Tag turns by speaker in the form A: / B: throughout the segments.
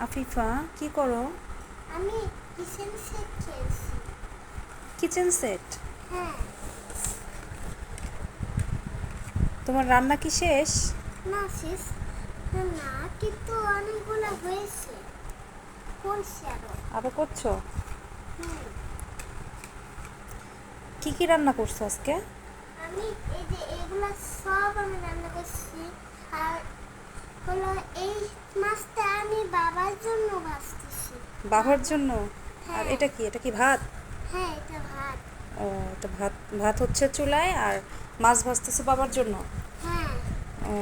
A: আফিফা কি করো?
B: আমি কিচেন সেট খেলছি।
A: কিচেন সেট
B: হ্যাঁ।
A: তোমার রান্না কি শেষ?
B: না শেষ না কিন্তু অনেকগুলো হয়েছে। করছি আরও।
A: আরও করছ?
B: হুম।
A: কি কি রান্না করছ আজকে?
B: আমি এই যে এগুলো সব আমি রান্না করছি। আর হলো এই মাছটা আমি বাবার জন্য ভাজতেছি।
A: বাবার জন্য? আর
B: হ্যাঁ।
A: এটা কি? এটা কি ভাত?
B: হ্যাঁ এটা ভাত।
A: ও এটা ভাত ভাত হচ্ছে চুলায় আর মাছ ভাজতেছে বাবার জন্য?
B: হ্যাঁ।
A: ও।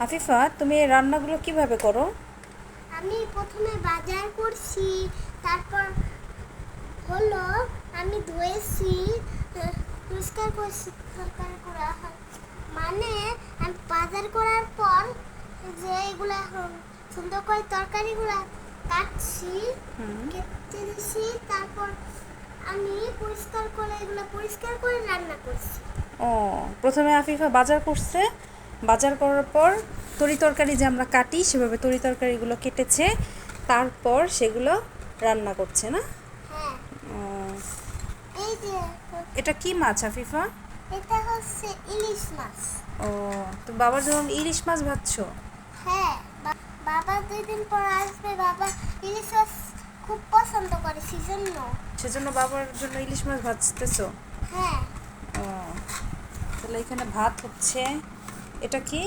A: আফিফা তুমি এই রান্নাগুলো কীভাবে করো?
B: আমি প্রথমে বাজার করছি তারপর হলো আমি ধুয়েছি পরিষ্কার করছি তরকারি করা হয়। মানে আমি বাজার করার পর যে এগুলা সুন্দর করে তরকারিগুলা কাটছি কেটে দিছি তারপর আমি পরিষ্কার করে এগুলো পরিষ্কার করে রান্না করছি।
A: ও প্রথমে আফিফা বাজার করছে। বাজার করার পর তরি তরকারি যে আমরা কাটি সেভাবে তরি তরকারিগুলো কেটেছে। তারপর সেগুলো রান্না করছে না?
B: হ্যাঁ।
A: ও,
B: এই যে
A: এটা কি মাছ আফিফা?
B: এটা হচ্ছে ইলিশ মাছ।
A: ও তো বাবার যখন ইলিশ মাছ ভাজছো
B: হ্যাঁ বাবা দুই দিন পর আসবে বাবা ইলিশ মাছ খুব পছন্দ করে সেজন্য।
A: সেজন্য বাবার জন্য ইলিশ মাছ ভাজতেছো?
B: হ্যাঁ।
A: ও তাহলে এখানে ভাত হচ্ছে। এটা কি?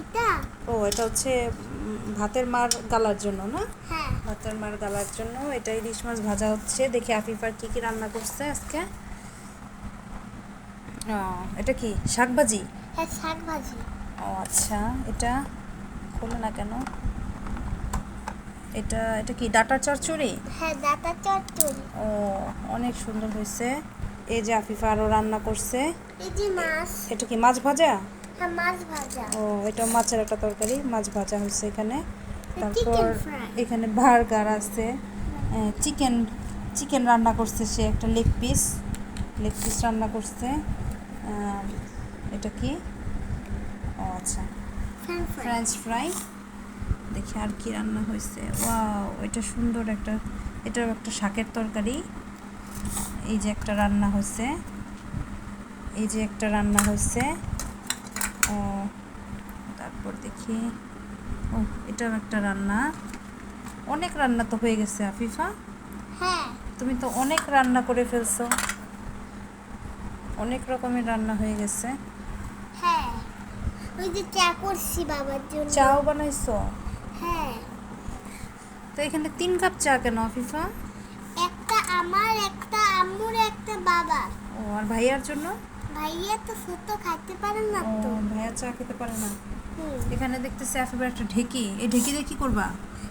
B: এটা?
A: ও এটা হচ্ছে ভাতের মার গালার জন্য না?
B: হ্যাঁ।
A: ভাতের মার গালার জন্য এটা ইলিশ মাছ ভাজা হচ্ছে। দেখি আফিফার কি কি রান্না করছে আজকে। এটা কি? শাকভাজি
B: হ্যাঁ শাক ভাজি
A: ও আচ্ছা। এটা খোলে না কেন? এটা এটা কি ডাটার চচ্চড়ি?
B: হ্যাঁ ডাটা চচ্চড়ি।
A: ও অনেক সুন্দর হয়েছে। এই যে আফিফা আরও রান্না করছে।
B: এই যে মাছ।
A: এটা কি মাছ ভাজা?
B: হ্যাঁ মাছ ভাজা।
A: ও এটা মাছের একটা তরকারি মাছ ভাজা হয়েছে এখানে। তারপর এখানে বার্গার আছে। চিকেন চিকেন রান্না করছে সে একটা লেগ পিস লেগ পিস রান্না করছে। এটা কি? ও আচ্ছা।
B: ফ্রেঞ্চ ফ্রাই
A: দেখি আর কি রান্না হয়েছে ওয়াও এটা সুন্দর একটা এটাও একটা শাকের তরকারি। এই যে একটা রান্না হয়েছে এই যে একটা রান্না হয়েছে ও তারপর দেখি। ও এটাও একটা রান্না। অনেক রান্না তো হয়ে গেছে আফিফা।
B: হ্যাঁ।
A: তুমি তো অনেক রান্না করে ফেলছো। অনেক রকমের রান্না হয়ে গেছে।
B: হ্যাঁ ওই যে চা করছি বাবার জন্য।
A: চাও বানাইছো?
B: হ্যাঁ।
A: তো এখানে তিন কাপ চা কেন আফিফা?
B: একটা আমার একটা আম্মুর একটা বাবার।
A: ও আর ভাইয়ার জন্য?
B: ভাইয়া তো ছোট খাইতে পারে না তো।
A: ভাইয়া চা খেতে পারে না। এখানে দেখতেছি আফিফার একটা ঢেকি। এই ঢেকি দিয়ে কি করবা?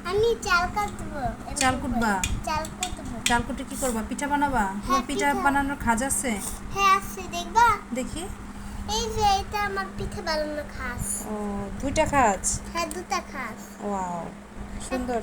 B: আমি চাল কাটবো।
A: চাল কুটবা?
B: চাল কুটবো
A: চাল কুটি কি করবা? পিঠা বানাবা? তোমার
B: হ্যাঁ,
A: পিঠা।
B: পিঠা।
A: বানানোর খাজ আছে?
B: হ্যাঁ আছে দেখবা?
A: দেখি।
B: এই যে এটা আমার পিঠা বানানোর খাস
A: ও দুইটা খাজ?
B: হ্যাঁ দুইটা খাস
A: ওয়াও সুন্দর।